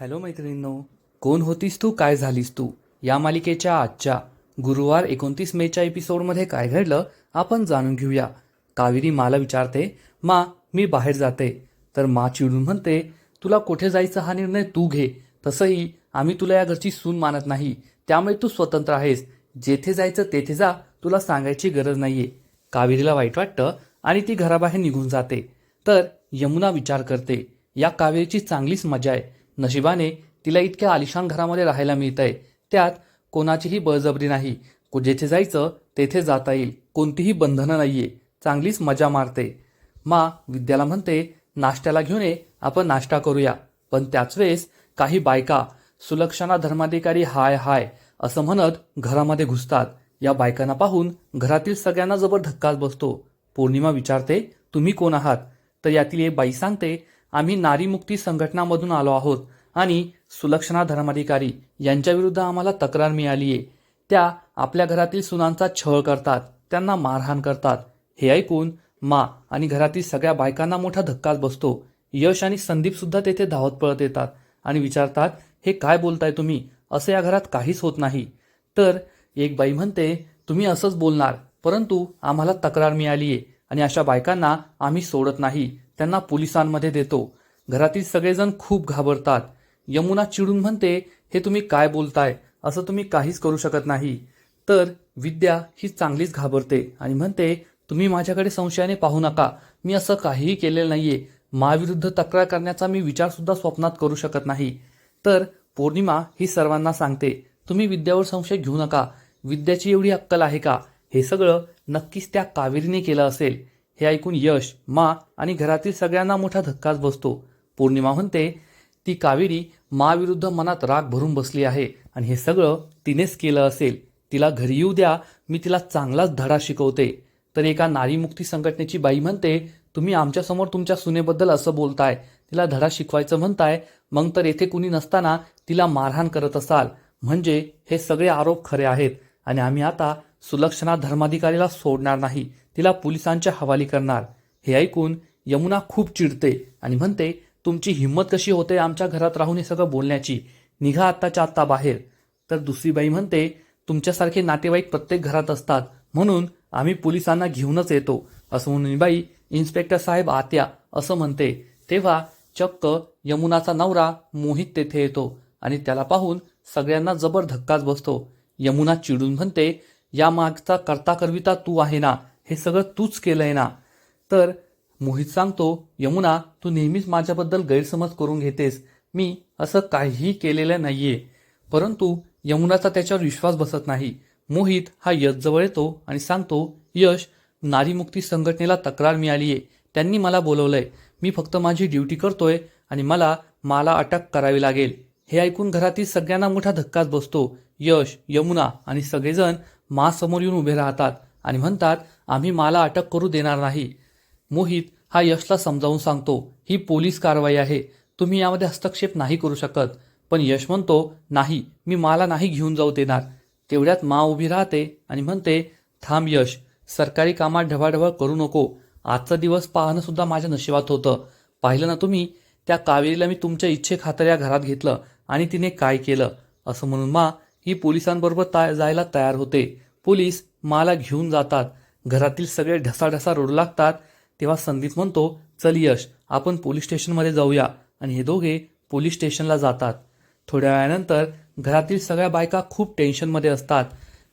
Hello मैत्रिणींनो कोण होतीस तू? काय झालीस तू? या मालिकेच्या आजच्या गुरुवार एकोणतीस मेच्या एपिसोडमध्ये काय घडलं आपण जाणून घेऊया. कावेरी माला विचारते मा मी बाहेर जाते. तर मा चिडून म्हणते तुला कुठे जायचा हा निर्णय तू घे. तसंही आम्ही तुला या घरची सून मानत नाही. त्यामुळे तू स्वतंत्र आहेस. जेथे जायचं तेथे जा. तुला सांगायची गरज नाहीये. कावेरीला वाईट वाटतं आणि ती घराबाहेर निघून जाते. तर यमुना विचार करते या कावेरीची चांगलीच मजा आहे. नशिबाने तिला इतक्या आलिशान घरामध्ये राहायला मिळतंय. त्यात कोणाचीही बळजबरी नाही. को- जेथे जायचं तेथे जाता येईल. कोणतीही बंधनं नाही आहे चांगलीच मजा मारते. मा विद्याला म्हणते नाश्त्याला घेऊन ये आपण नाश्ता करूया. पण त्याच वेळेस काही बायका सुलक्षणा धर्माधिकारी हाय हाय असं म्हणत घरामध्ये घुसतात. या बायकांना पाहून घरातील सगळ्यांना जबर धक्काच बसतो. पौर्णिमा विचारते तुम्ही कोण आहात? तर यातील एक बाई सांगते आम्ही नारीमुक्ती संघटनामधून आलो आहोत. आणि सुलक्षणा धर्माधिकारी यांच्याविरुद्ध आम्हाला तक्रार मिळाली आहे त्या आपल्या घरातील सुनांचा छळ करतात. त्यांना मारहाण करतात. हे ऐकून मा आणि घरातील सगळ्या बायकांना मोठा धक्काच बसतो. यश आणि संदीप सुद्धा तेथे धावत पळत येतात आणि विचारतात हे काय बोलताय तुम्ही? असं या घरात काहीच होत नाही. तर एक बाई म्हणते तुम्ही असंच बोलणार परंतु आम्हाला तक्रार मिळाली आहे आणि अशा बायकांना आम्ही सोडत नाही. त्यांना पोलिसांमध्ये देतो. घरातील सगळेजण खूप घाबरतात. यमुना चिडून म्हणते हे तुम्ही काय बोलताय? असं तुम्ही काहीच करू शकत नाही. तर विद्या ही चांगलीच घाबरते आणि म्हणते तुम्ही माझ्याकडे संशयाने पाहू नका. मी असं काहीही केलेलं नाहीये. माविरुद्ध तक्रार करण्याचा मी विचार सुद्धा स्वप्नात करू शकत नाही. तर पौर्णिमा ही सर्वांना सांगते तुम्ही विद्यावर संशय घेऊ नका. विद्याची एवढी अक्कल आहे का? हे सगळं नक्कीच त्या कावेरीने केलं असेल. हे ऐकून यश मा आणि घरातील सगळ्यांना मोठा धक्काच बसतो. पौर्णिमा म्हणते ती कावेरी माविरुद्ध मनात राग भरून बसली आहे आणि हे सगळं तिनेच केलं असेल. तिला घरी येऊ द्या मी तिला चांगलाच धडा शिकवते. तर एका नारीमुक्ती संघटनेची बाई म्हणते तुम्ही आमच्यासमोर तुमच्या सुनेबद्दल असं बोलताय. तिला धडा शिकवायचं म्हणताय. मग तर येथे कुणी नसताना तिला मारहाण करत असाल. म्हणजे हे सगळे आरोप खरे आहेत. आणि आम्ही आता सुलक्षणा धर्माधिकारीला सोडणार नाही. तिला पोलिसांच्या हवाली करणार. हे ऐकून यमुना खूप चिडते आणि म्हणते तुमची हिंमत कशी होते आमच्या घरात राहून हे सगळं बोलण्याची? निघा आत्ताच्या आत्ता बाहेर. तर दुसरी बाई म्हणते तुमच्यासारखे नातेवाईक प्रत्येक घरात असतात. म्हणून आम्ही पोलिसांना घेऊनच येतो. असं म्हणून बाई इन्स्पेक्टर साहेब आत्या असं म्हणते. तेव्हा चक्क यमुनाचा नवरा मोहित तेथे येतो आणि त्याला पाहून सगळ्यांना जबर धक्काच बसतो. यमुना चिडून म्हणते या मागचा करता करविता तू आहे ना? हे सगळं तूच केलंय ना? तर मोहित सांगतो यमुना तू नेहमीच माझ्याबद्दल गैरसमज करून घेतेस. मी असं काहीही केलेलं नाहीये. परंतु यमुनाचा त्याच्यावर विश्वास बसत नाही. मोहित हा यश जवळ येतो आणि सांगतो यश नारीमुक्ती संघटनेला तक्रार मिळाली आहे त्यांनी मला बोलवलंय. मी फक्त माझी ड्युटी करतोय आणि मला मला अटक करावी लागेल. हे ऐकून घरातील सगळ्यांना मोठा धक्काच बसतो. यश यमुना आणि सगळेजण मा समोर येऊन उभे राहतात आणि म्हणतात आम्ही मला अटक करू देणार नाही. मोहित हा यशला समजावून सांगतो ही पोलीस कारवाई आहे. तुम्ही यामध्ये हस्तक्षेप नाही करू शकत. पण यश म्हणतो नाही मी मला नाही घेऊन जाऊ देणार. तेवढ्यात मा उभी राहते आणि म्हणते थांब यश सरकारी कामात ढवाढवळ करू नको. आजचा दिवस पाहणं सुद्धा माझ्या नशिबात होतं. पाहिलं ना तुम्ही? त्या कावेरीला मी तुमच्या इच्छे खातर या घरात घेतलं आणि तिने काय केलं? असं म्हणून मा ही पोलिसांबरोबर ता जायला तयार होते. पोलीस माला घेऊन जातात. घरातील सगळे ढसाढसा रडू लागतात. तेव्हा संदीप म्हणतो चल यश आपण पोलीस स्टेशनमध्ये जाऊया. आणि हे दोघे पोलीस स्टेशनला जातात. थोड्या वेळानंतर घरातील सगळ्या बायका खूप टेन्शनमध्ये असतात.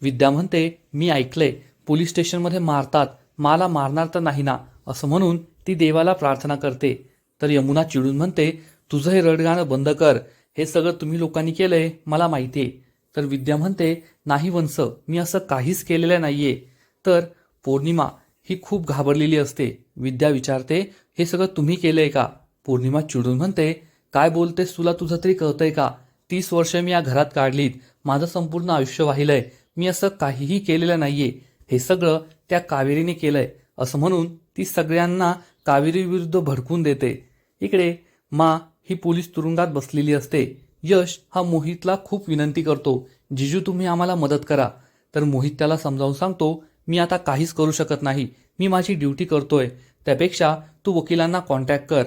विद्या म्हणते मी ऐकलंय पोलीस स्टेशनमध्ये मारतात. मला मारणार तर नाही ना असं म्हणून ती देवाला प्रार्थना करते. तर यमुना चिडून म्हणते तुझं हे रडगाणं बंद कर. हे सगळं तुम्ही लोकांनी केलंय मला माहितीये. तर विद्या म्हणते नाही वंस मी असं काहीच केलेलं नाहीये. तर पौर्णिमा ही खूप घाबरलेली असते. विद्या विचारते हे सगळं तुम्ही केलंय का? पौर्णिमा चिडून म्हणते काय बोलतेस तुला? तुझं तरी कळतंय का? तीस वर्ष मी या घरात काढलीत. माझं संपूर्ण आयुष्य वाहिलंय. मी असं काहीही केलेलं नाहीये. हे सगळं त्या कावेरीने केलंय. असं म्हणून ती सगळ्यांना कावेरीविरुद्ध भडकून देते. इकडे मा ही पोलीस तुरुंगात बसलेली असते. यश हा मोहितला खूप विनंती करतो. जिजू तुम्ही आम्हाला मदत करा. तर मोहित त्याला समजावून सांगतो मी आता काहीच करू शकत नाही. मी माझी ड्युटी करतोय. त्यापेक्षा तू वकिलांना कॉन्टॅक्ट कर.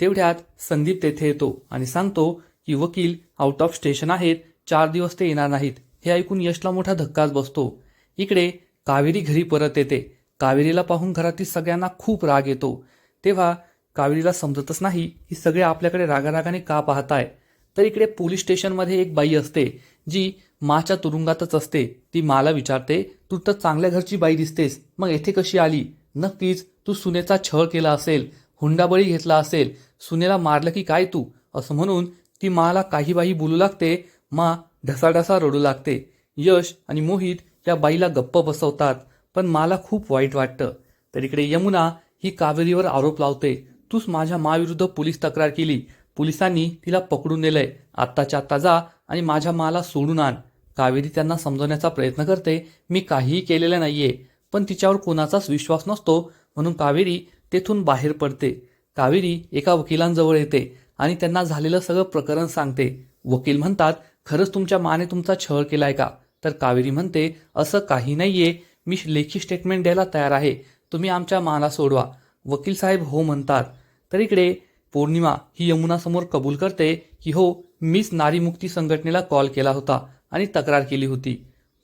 तेवढ्यात संदीप तेथे येतो आणि सांगतो की वकील आउट ऑफ स्टेशन आहेत. चार दिवस ते येणार नाहीत. हे ऐकून यशला मोठा धक्काच बसतो. इकडे कावेरी घरी परत येते. कावेरीला पाहून घरातील सगळ्यांना खूप राग येतो. तेव्हा कावेरीला समजतच नाही की सगळे आपल्याकडे रागारागाने का पाहताय. तर इकडे पोलीस स्टेशनमध्ये एक बाई असते जी माच्या तुरुंगातच असते. ती मला विचारते तू तर चांगल्या घरची बाई दिसतेस मग येथे कशी आली? नक्कीच तू सुनेचा छळ केला असेल हुंडाबळी घेतला असेल. सुनेला मारलं की काय तू? असं म्हणून ती माला काही बाई बोलू लागते मा ढसाढसा रडू लागते. यश आणि मोहित या बाईला गप्प बसवतात पण मला खूप वाईट वाटतं. तर इकडे यमुना ही कावेरीवर आरोप लावते तूच माझ्या माविरुद्ध पोलीस तक्रार केली पोलिसांनी तिला पकडून नेलंय. आत्ताच्या आत्ता जा आणि माझ्या माला सोडून आण. कावेरी त्यांना समजवण्याचा प्रयत्न करते. मी काहीही केलेलं नाहीये. पण तिच्यावर कोणाचाच विश्वास नसतो. म्हणून कावेरी तेथून बाहेर पडते. कावेरी एका वकिलांजवळ येते आणि त्यांना झालेलं सगळं प्रकरण सांगते. वकील म्हणतात खरंच तुमच्या माने तुमचा छळ केलाय का? तर कावेरी म्हणते असं काही नाहीये. मी लेखी स्टेटमेंट द्यायला तयार आहे. तुम्ही आमच्या माला सोडवा. वकील साहेब हो म्हणतात. तर इकडे पौर्णिमा ही यमुनासमोर कबूल करते की हो मीच नारीमुक्ती संघटनेला कॉल केला होता आणि तक्रार केली होती.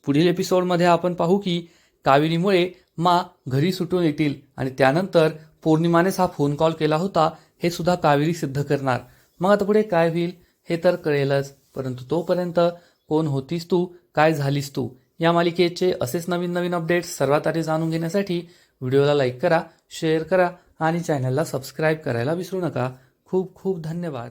पुढील एपिसोडमध्ये आपण पाहू की कावेरीमुळे मा घरी सुटून येतील आणि त्यानंतर पौर्णिमानेच हा फोन कॉल केला होता हे सुद्धा कावेरी सिद्ध करणार. मग आता पुढे काय होईल हे तर कळेलच परंतु तोपर्यंत कोण होतीस तू काय झालीस तू? या मालिकेचे असेच नवीन नवीन अपडेट्स सर्वात आधी जाणून घेण्यासाठी व्हिडिओला लाईक करा शेअर करा आणि चॅनलला सबस्क्राईब करायला विसरू नका. खूप खूप धन्यवाद.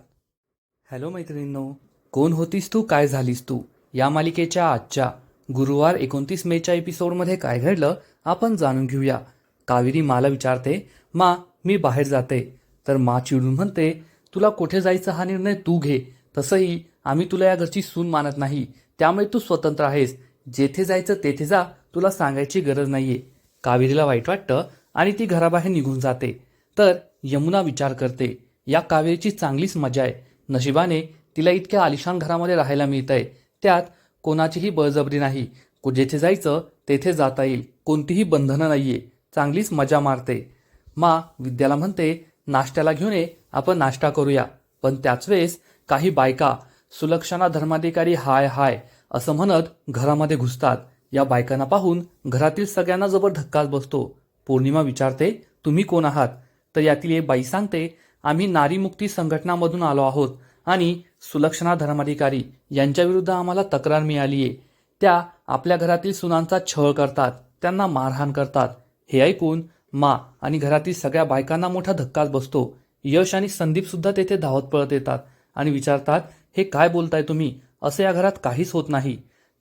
हॅलो मैत्रिणींनो कोण होतीस तू? काय झालीस तू? या मालिकेच्या आजच्या गुरुवार एकोणतीस मेच्या एपिसोडमध्ये काय घडलं आपण जाणून घेऊया. कावेरी माला विचारते मा मी बाहेर जाते. तर मा चिडून म्हणते तुला कुठे जायचा हा निर्णय तू घे. तसंही आम्ही तुला या घरची सून मानत नाही. त्यामुळे तू स्वतंत्र आहेस. जेथे जायचं तेथे जा. तुला सांगायची गरज नाहीये. कावेरीला वाईट वाटतं आणि ती घराबाहेर निघून जाते. तर यमुना विचार करते या कावेरीची चांगलीच मजा आहे. नशिबाने तिला इतक्या आलिशान घरामध्ये राहायला मिळतंय. त्यात कोणाचीही बळजबरी नाही. कु- जेथे जायचं तेथे जाता येईल. कोणतीही बंधनं नाही आहे चांगलीच मजा मारते. मा विद्याला म्हणते नाश्त्याला घेऊन ये आपण नाश्ता करूया. पण त्याच वेळेस काही बायका सुलक्षणा धर्माधिकारी हाय हाय असं म्हणत घरामध्ये घुसतात. या बायकांना पाहून घरातील सगळ्यांना जबर धक्काच बसतो. पौर्णिमा विचारते तुम्ही कोण आहात? तर यातील एक बाई सांगते आम्ही नारीमुक्ती संघटनामधून आलो आहोत आणि सुलक्षणा धर्माधिकारी यांच्या विरुद्ध आम्हाला तक्रार मिळाली आहे त्या आपल्या घरातील सुनांचा छळ करतात त्यांना मारहाण करतात. हे ऐकून मा आणि घरातील सगळ्या बायकांना मोठा धक्काच बसतो. यश आणि संदीप सुद्धा तेथे धावत पळत येतात आणि विचारतात हे काय बोलताय तुम्ही? असं या घरात काहीच होत नाही.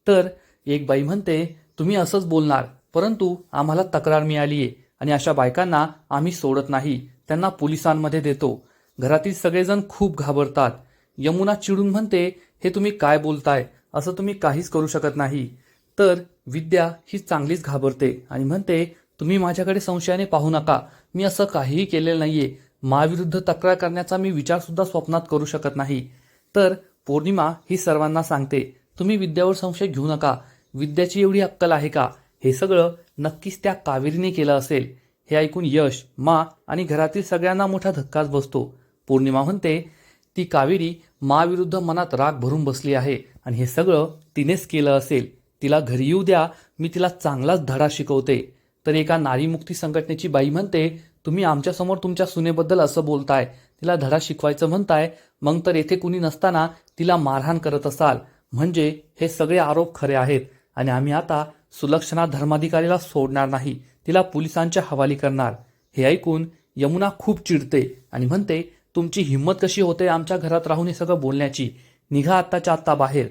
तर एक बाई म्हणते तुम्ही असंच बोलणार. परंतु आम्हाला तक्रार मिळाली आहे आणि अशा बायकांना आम्ही सोडत नाही. त्यांना पोलिसांमध्ये देतो. घरातील सगळेजण खूप घाबरतात. यमुना चिडून म्हणते हे तुम्ही काय बोलताय? असं तुम्ही काहीच करू शकत नाही. तर विद्या ही चांगलीच घाबरते आणि म्हणते तुम्ही माझ्याकडे संशयाने पाहू नका. मी असं काहीही केलेलं नाहीये. माविरुद्ध तक्रार करण्याचा मी विचार सुद्धा स्वप्नात करू शकत नाही. तर पौर्णिमा ही सर्वांना सांगते तुम्ही विद्यावर संशय घेऊ नका. विद्याची एवढी अक्कल आहे का? हे सगळं नक्कीच त्या कावेरीने केलं असेल. हे ऐकून यश मा आणि घरातील सगळ्यांना मोठा धक्काच बसतो. पौर्णिमा म्हणते ती कावेरी माविरुद्ध मनात राग भरून बसली आहे आणि हे सगळं तिनेच केलं असेल. तिला घरी येऊ द्या मी तिला चांगलाच धडा शिकवते. तर एका नारीमुक्ती संघटनेची बाई म्हणते तुम्ही आमच्यासमोर तुमच्या सुनेबद्दल असं बोलताय. तिला धडा शिकवायचं म्हणताय. मग तर येथे कुणी नसताना तिला मारहाण करत असाल. म्हणजे हे सगळे आरोप खरे आहेत आणि आम्ही आता सुलक्षणा धर्माधिकारीला सोडणार नाही तिला पोलिसांच्या हवाली करणार. हे ऐकून यमुना खूप चिडते आणि म्हणते तुमची हिंमत कशी होते आमच्या घरात राहून हे सगळं बोलण्याची? निघा आत्ताच्या आत्ता बाहेर.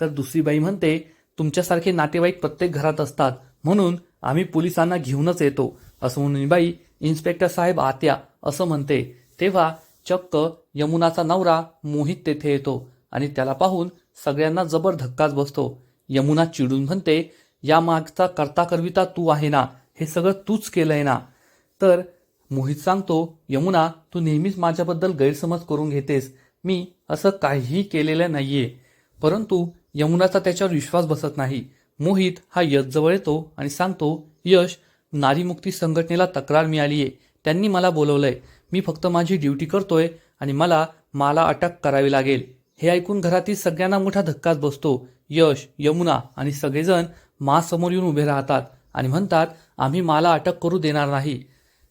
तर दुसरी बाई म्हणते तुमच्यासारखे नातेवाईक प्रत्येक घरात असतात म्हणून आम्ही पोलिसांना घेऊनच येतो. असं म्हणून बाई इन्स्पेक्टर साहेब आत्या असं म्हणते. तेव्हा चक्क यमुनाचा नवरा मोहित तेथे येतो आणि त्याला पाहून सगळ्यांना जबर धक्काच बसतो. यमुना चिडून म्हणते या मागचा करता करविता तू आहे ना? हे सगळं तूच केलंय ना? तर मोहित सांगतो यमुना तू नेहमीच माझ्याबद्दल गैरसमज करून घेतेस. मी असं काहीही केलेलं नाहीये. परंतु यमुनाचा त्याच्यावर विश्वास बसत नाही. मोहित हा यश जवळ येतो आणि सांगतो यश नारीमुक्ती संघटनेला तक्रार मिळाली आहे त्यांनी मला बोलवलंय. मी फक्त माझी ड्युटी करतोय आणि मला माला अटक करावी लागेल. हे ऐकून घरातील सगळ्यांना मोठा धक्काच बसतो. यश यमुना आणि सगळेजण मा समोर येऊन उभे राहतात आणि म्हणतात आम्ही माला अटक करू देणार नाही.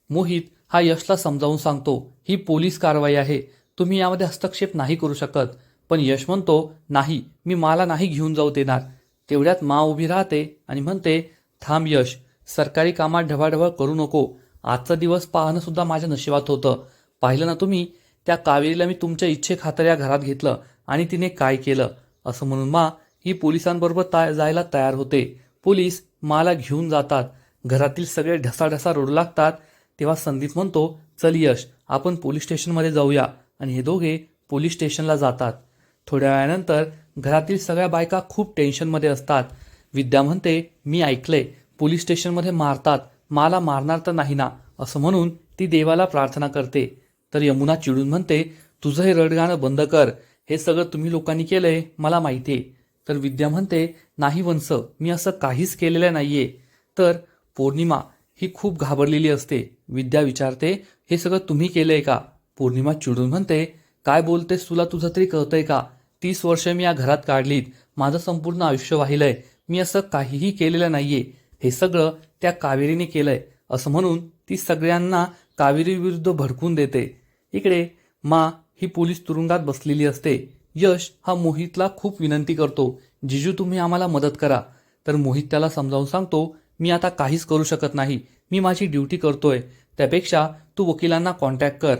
मोहित हा यशला समजावून सांगतो ही पोलीस कारवाई आहे तुम्ही यामध्ये हस्तक्षेप नाही करू शकत. पण यश म्हणतो नाही मी माला नाही घेऊन जाऊ देणार. तेवढ्यात मा उभी राहते आणि म्हणते थांब यश सरकारी कामात ढवाढवळ करू नको. आजचा दिवस पाहणं सुद्धा माझ्या नशिबात होतं. पाहिलं ना तुम्ही त्या कावेरीला मी तुमच्या इच्छेखातर या घरात घेतलं आणि तिने काय केलं? असं म्हणून मा ही पोलिसांबरोबर ता जायला तयार होते. पोलीस माला घेऊन जातात. घरातील सगळे ढसाढसा रडू लागतात. तेव्हा संदीप म्हणतो चल यश आपण पोलीस स्टेशनमध्ये जाऊया. आणि हे दोघे पोलीस स्टेशनला जातात. थोड्या वेळानंतर घरातील सगळ्या बायका खूप टेन्शनमध्ये असतात. विद्या म्हणते मी ऐकलंय पोलीस स्टेशनमध्ये मारतात. मला मारणार तर नाही ना? असं म्हणून ती देवाला प्रार्थना करते. तर यमुना चिडून म्हणते तुझं हे रडगाणं बंद कर. हे सगळं तुम्ही लोकांनी केलंय मला माहिती आहे तर विद्या म्हणते नाही वंस मी असं काहीच केलेलं नाहीये. तर पौर्णिमा ही खूप घाबरलेली असते. विद्या विचारते हे सगळं तुम्ही केलंय का? पौर्णिमा चिडून म्हणते काय बोलतेस तुला? तुझं तरी कळतंय का? तीस वर्ष मी या घरात काढलीत. माझं संपूर्ण आयुष्य वाहिलंय. मी असं काहीही केलेलं नाहीये. हे सगळं त्या कावेरीने केलंय. असं म्हणून ती सगळ्यांना कावेरीविरुद्ध भडकून देते. इकडे मा ही पोलीस तुरुंगात बसलेली असते. यश हा मोहितला खूप विनंती करतो. जिजू तुम्ही आम्हाला मदत करा. तर मोहित त्याला समजावून सांगतो मी आता काहीच करू शकत नाही. मी माझी ड्युटी करतोय. त्यापेक्षा तू वकिलांना कॉन्टॅक्ट कर.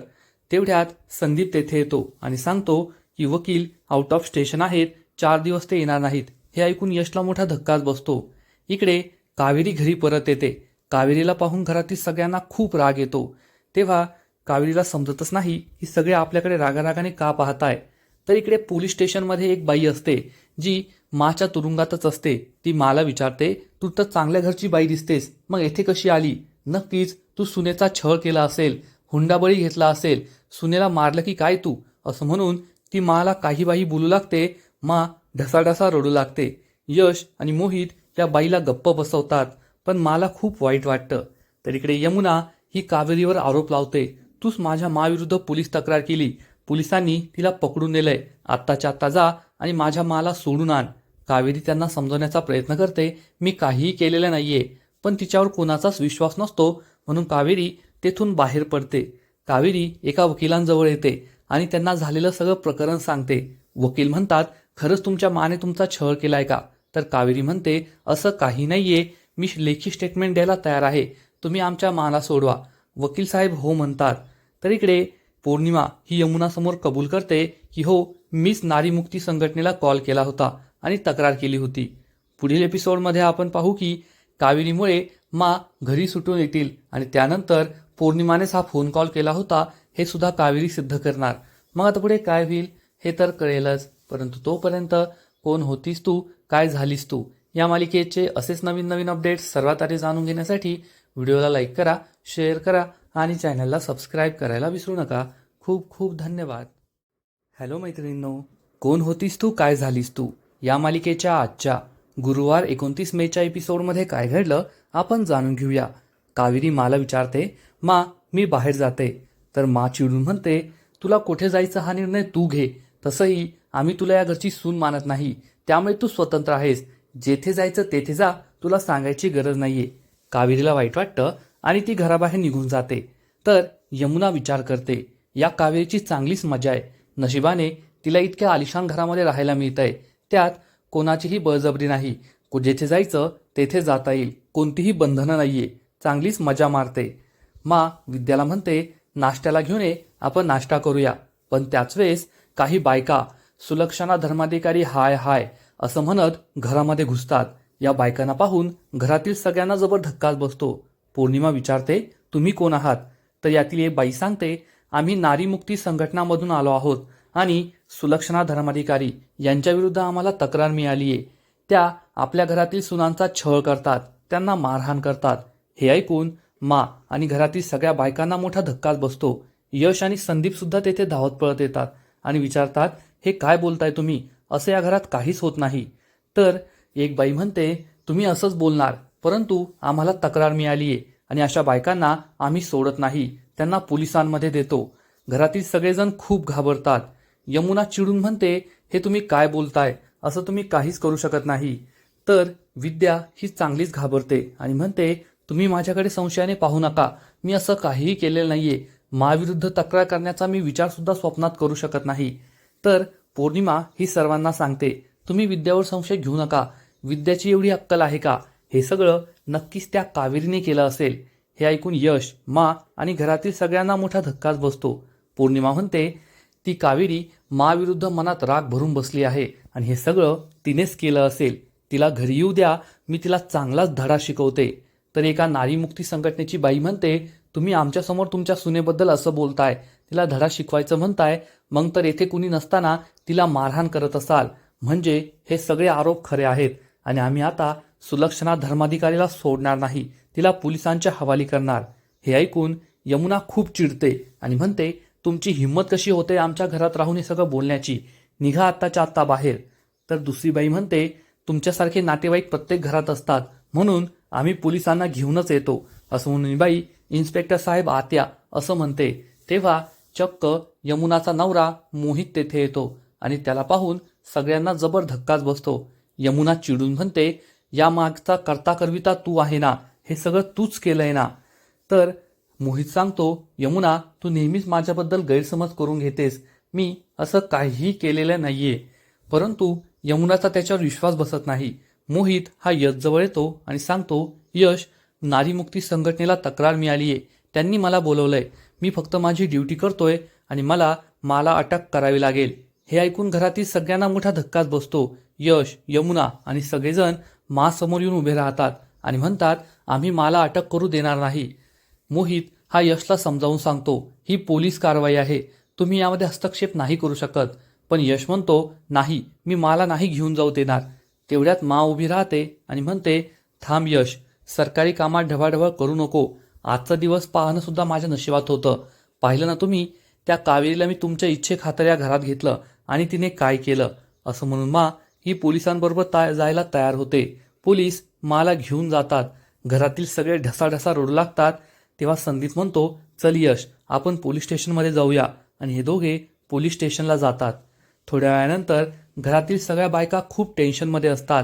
तेवढ्यात संदीप तेथे येतो आणि सांगतो की वकील आउट ऑफ स्टेशन आहेत. चार दिवस ते येणार नाहीत. हे ऐकून यशला मोठा धक्काच बसतो. इकडे कावेरी घरी परत येते. कावेरीला पाहून घरातील सगळ्यांना खूप राग येतो. तेव्हा कावेरीला समजतच नाही की सगळे आपल्याकडे रागारागाने का पाहताय. तर इकडे पोलीस स्टेशनमध्ये एक बाई असते जी माच्या तुरुंगातच असते. ती मला विचारते तू तर चांगल्या घरची बाई दिसतेस मग येथे कशी आली? नक्कीच तू सुनेचा छळ केला असेल हुंडाबळी घेतला असेल. सुनेला मारलं की काय तू? असं म्हणून ती माला काही बाई बोलू लागते मा ढसाढसा रडू लागते. यश आणि मोहित त्या बाईला गप्प बसवतात पण मला खूप वाईट वाटतं. तर इकडे यमुना ही कावेरीवर आरोप लावते तूच माझ्या माविरुद्ध पोलीस तक्रार केली पोलिसांनी तिला पकडून नेलंय. आत्ताच्या आत्ता जा आणि माझ्या माला सोडून आण. कावेरी त्यांना समजवण्याचा प्रयत्न करते. मी काहीही केलेलं नाहीये. पण तिच्यावर कोणाचाच विश्वास नसतो. म्हणून कावेरी तेथून बाहेर पडते. कावेरी एका वकिलांजवळ येते आणि त्यांना झालेलं सगळं प्रकरण सांगते. वकील म्हणतात खरंच तुमच्या माने तुमचा छळ केलाय का? तर कावेरी म्हणते असं काही नाहीये. मी लेखी स्टेटमेंट द्यायला तयार आहे. तुम्ही आमच्या माला सोडवा. वकील साहेब हो म्हणतात. तर इकडे पौर्णिमा ही यमुनासमोर कबूल करते की हो मीच नारीमुक्ती संघटनेला कॉल केला होता आणि तक्रार केली होती. पुढील एपिसोडमध्ये आपण पाहू की कावेरीमुळे मा घरी सुटून येतील आणि त्यानंतर पौर्णिमानेच हा फोन कॉल केला होता हे सुद्धा कावेरी सिद्ध करणार. मग आता पुढे काय होईल हे तर कळेलच परंतु तोपर्यंत कोण होतीस तू काय झालीस तू या मालिकेचे असेच नवीन नवीन अपडेट्स सर्वात आधी जाणून घेण्यासाठी व्हिडिओला लाईक करा शेअर करा आणि चॅनलला सबस्क्राईब करायला विसरू नका. खूप खूप धन्यवाद. हॅलो मैत्रिणींनो कोण होतीस तू? काय झालीस तू? या मालिकेच्या आजच्या गुरुवार एकोणतीस मेच्या एपिसोडमध्ये काय घडलं आपण जाणून घेऊया. कावेरी माला विचारते मा मी बाहेर जाते. तर मा चिडून म्हणते तुला कुठे जायचा हा निर्णय तू घे. तसंही आम्ही तुला या घरची सून मानत नाही. त्यामुळे तू स्वतंत्र आहेस. जेथे जायचं तेथे जा. तुला सांगायची गरज नाहीये. कावेरीला वाईट वाटतं आणि ती घराबाहेर निघून जाते. तर यमुना विचार करते या कावेरीची चांगलीच मजा आहे. नशिबाने तिला इतक्या आलिशान घरामध्ये राहायला मिळतंय. त्यात कोणाचीही बळजबरी नाही. जेथे जायचं तेथे जाता येईल. कोणतीही बंधनं नाहीये. चांगलीच मजा मारते. मा विद्याला म्हणते नाश्त्याला घेऊन ये आपण नाश्ता करूया. पण त्याच वेळेस काही बायका सुलक्षणा धर्माधिकारी हाय हाय असं म्हणत घरामध्ये घुसतात. या बायकांना पाहून घरातील सगळ्यांना जबर धक्काच बसतो. पौर्णिमा विचारते तुम्ही कोण आहात? तर यातील एक बाई सांगते आम्ही नारीमुक्ती संघटनामधून आलो आहोत आणि सुलक्षणा धर्माधिकारी यांच्या विरुद्ध आम्हाला तक्रार मिळाली आहे त्या आपल्या घरातील सुनांचा छळ करतात त्यांना मारहाण करतात. हे ऐकून मा आणि घरातील सगळ्या बायकांना मोठा धक्काच बसतो. यश आणि संदीप सुद्धा तेथे धावत पळत येतात आणि विचारतात हे काय बोलताय तुम्ही? असं या घरात काहीच होत नाही. तर एक बाई म्हणते तुम्ही असंच बोलणार. परंतु आम्हाला तक्रार मिळाली आहे आणि अशा बायकांना आम्ही सोडत नाही. त्यांना पोलिसांमध्ये देतो. घरातील सगळेजण खूप घाबरतात. यमुना चिडून म्हणते हे तुम्ही काय बोलताय? असं तुम्ही काहीच करू शकत नाही. तर विद्या ही चांगलीच घाबरते आणि म्हणते तुम्ही माझ्याकडे संशयाने पाहू नका. मी असं काहीही केलेलं नाहीये. माविरुद्ध तक्रार करण्याचा मी विचार सुद्धा स्वप्नात करू शकत नाही. तर पौर्णिमा ही सर्वांना सांगते तुम्ही विद्यावर संशय घेऊ नका. विद्याची एवढी अक्कल आहे का? हे सगळं नक्कीच त्या कावेरीने केलं असेल. हे ऐकून यश मा आणि घरातील सगळ्यांना मोठा धक्काच बसतो. पौर्णिमा म्हणते ती कावेरी माविरुद्ध मनात राग भरून बसली आहे आणि हे सगळं तिनेच केलं असेल. तिला घरी येऊ द्या मी तिला चांगलाच धडा शिकवते. तर एका नारीमुक्ती संघटनेची बाई म्हणते तुम्ही आमच्यासमोर तुमच्या सुनेबद्दल असं बोलताय. तिला धडा शिकवायचं म्हणताय. मग तर येथे कुणी नसताना तिला मारहाण करत असाल. म्हणजे हे सगळे आरोप खरे आहेत आणि आम्ही आता सुलक्षणा धर्माधिकारीला सोडणार नाही तिला पोलिसांच्या हवाली करणार. हे ऐकून यमुना खूप चिडते आणि म्हणते तुमची हिंमत कशी होते आमच्या घरात राहून हे सगळं बोलण्याची? निघा आत्ताच्या आत्ता बाहेर. तर दुसरी बाई म्हणते तुमच्यासारखे नातेवाईक प्रत्येक घरात असतात म्हणून आम्ही पोलिसांना घेऊनच येतो. असं म्हणून बाई इन्स्पेक्टर साहेब आत्या असं म्हणते. तेव्हा चक्क यमुनाचा नवरा मोहित तेथे येतो आणि त्याला पाहून सगळ्यांना जबर धक्काच बसतो. यमुना चिडून म्हणते या मागचा करता करविता तू आहे ना? हे सगळं तूच केलंय ना? तर मोहित सांगतो यमुना तू नेहमीच माझ्याबद्दल गैरसमज करून घेतेस. मी असं काहीही केलेलं नाहीये. परंतु यमुनाचा त्याच्यावर विश्वास बसत नाही. मोहित हा यश जवळ येतो आणि सांगतो यश नारीमुक्ती संघटनेला तक्रार मिळाली आहे त्यांनी मला बोलवलंय. मी फक्त माझी ड्युटी करतोय आणि मला मला अटक करावी लागेल. हे ऐकून घरातील सगळ्यांना मोठा धक्काच बसतो. यश यमुना आणि सगळेजण मासमोर येऊन उभे राहतात आणि म्हणतात आम्ही माला अटक करू देणार नाही. मोहित हा यशला समजावून सांगतो ही पोलीस कारवाई आहे. तुम्ही यामध्ये हस्तक्षेप नाही करू शकत. पण यश म्हणतो नाही मी माला नाही घेऊन जाऊ देणार. तेवढ्यात मा उभी राहते आणि म्हणते थांब यश सरकारी कामात ढवाढवळ करू नको. आजचा दिवस पाहणं सुद्धा माझ्या नशिबात होतं. पाहिलं ना तुम्ही त्या कावेरीला मी तुमच्या इच्छे खातर या घरात घेतलं आणि तिने काय केलं? असं म्हणून मा ही पोलिसांबरोबर ता जायला तयार होते. पोलीस माला घेऊन जातात. घरातील सगळे ढसाढसा रडू लागतात. तेव्हा संदीप म्हणतो चल यश आपण पोलीस स्टेशनमध्ये जाऊया. आणि हे दोघे पोलीस स्टेशनला जातात. थोड्या वेळानंतर घरातील सगळ्या बायका खूप टेन्शनमध्ये असतात.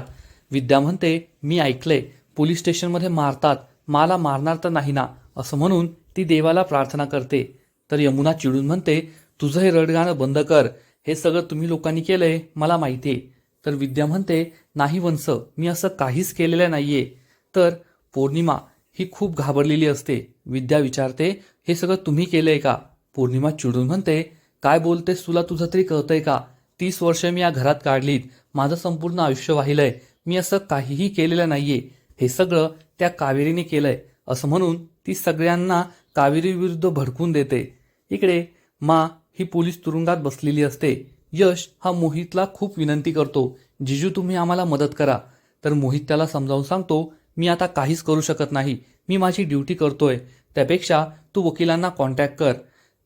विद्या म्हणते मी ऐकलंय पोलीस स्टेशनमध्ये मारतात. मला मारणार तर नाही ना? असं म्हणून ती देवाला प्रार्थना करते. तर यमुना चिडून म्हणते तुझं हे रडगाणं बंद कर. हे सगळं तुम्ही लोकांनी केलंय मला माहिती आहे तर विद्या म्हणते नाही वंस मी असं काहीच केलेलं नाहीये. तर पौर्णिमा ही खूप घाबरलेली असते. विद्या विचारते हे सगळं तुम्ही केलंय का? पौर्णिमा चिडून म्हणते काय बोलतेस तुला? तुझं तरी कळतंय का? तीस वर्ष मी या घरात काढलीत. माझं संपूर्ण आयुष्य वाहिलंय. मी असं काहीही केलेलं नाहीये. हे सगळं त्या कावेरीने केलंय. असं म्हणून ती सगळ्यांना कावेरीविरुद्ध भडकून देते. इकडे मा ही पोलीस तुरुंगात बसलेली असते. यश हा मोहितला खूप विनंती करतो. जिजू तुम्ही आम्हाला मदत करा. तर मोहित त्याला समजावून सांगतो मी आता काहीच करू शकत नाही. मी माझी ड्युटी करतोय. त्यापेक्षा तू वकिलांना कॉन्टॅक्ट कर.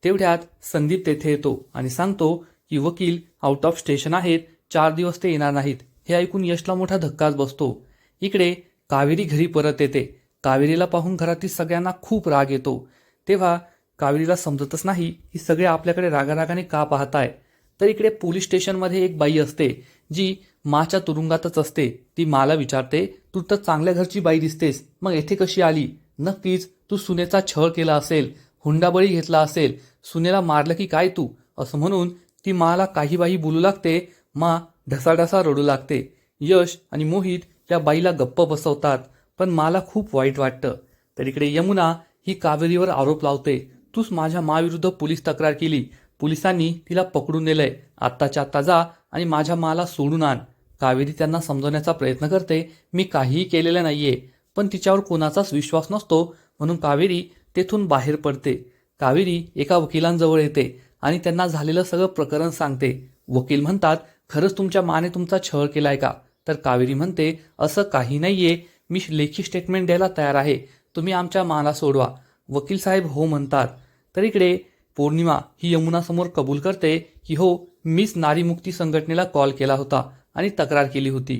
तेवढ्यात संदीप तेथे येतो आणि सांगतो की वकील आउट ऑफ स्टेशन आहेत. चार दिवस ते येणार नाहीत. हे ऐकून यशला मोठा धक्काच बसतो. इकडे कावेरी घरी परत येते. कावेरीला पाहून घरातील सगळ्यांना खूप राग येतो. तेव्हा कावेरीला समजतच नाही की सगळे आपल्याकडे रागारागाने का पाहताय. तर इकडे पोलीस स्टेशनमध्ये एक बाई असते जी माच्या तुरुंगातच असते. ती मला विचारते तू तर चांगल्या घरची बाई दिसतेस. मग येथे कशी आली? नक्कीच तू सुनेचा छळ केला असेल हुंडाबळी घेतला असेल. सुनेला मारलं की काय तू? असं म्हणून ती माला काही बाई बोलू लागते मा ढसाढसा रडू लागते. यश आणि मोहित त्या बाईला गप्प बसवतात पण मला खूप वाईट वाटतं. तर इकडे यमुना ही कावेरीवर आरोप लावते तूच माझ्या माविरुद्ध पोलीस तक्रार केली. पोलिसांनी तिला पकडून नेलंय. आत्ताच्या आत्ता जा आणि माझ्या माला सोडून आण. कावेरी त्यांना समजवण्याचा प्रयत्न करते. मी काहीही केलेलं नाहीये. पण तिच्यावर कोणाचाच विश्वास नसतो. म्हणून कावेरी तेथून बाहेर पडते. कावेरी एका वकिलांजवळ येते आणि त्यांना झालेलं सगळं प्रकरण सांगते. वकील म्हणतात खरंच तुमच्या माने तुमचा छळ केलाय का? तर कावेरी म्हणते असं काही नाहीये. मी लेखी स्टेटमेंट द्यायला तयार आहे. तुम्ही आमच्या माला सोडवा. वकील साहेब हो म्हणतात. तर इकडे पौर्णिमा ही यमुनासमोर कबूल करते की हो मीच नारीमुक्ती संघटनेला कॉल केला होता आणि तक्रार केली होती.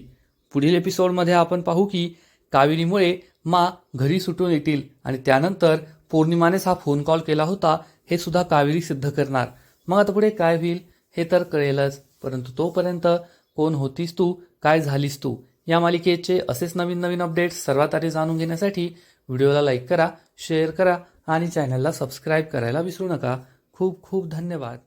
पुढील एपिसोडमध्ये आपण पाहू की कावेरीमुळे मा घरी सुटून येतील आणि त्यानंतर पौर्णिमानेच हा फोन कॉल केला होता हे सुद्धा कावेरी सिद्ध करणार. मग आता पुढे काय होईल हे तर कळेलच परंतु तोपर्यंत कोण होतीस तू काय झालीस तू या मालिकेचे असेच नवीन नवीन अपडेट्स सर्वात आधी जाणून घेण्यासाठी व्हिडिओला लाईक करा शेअर करा आणि चॅनलला सबस्क्राईब करायला विसरू नका. खूप खूप धन्यवाद.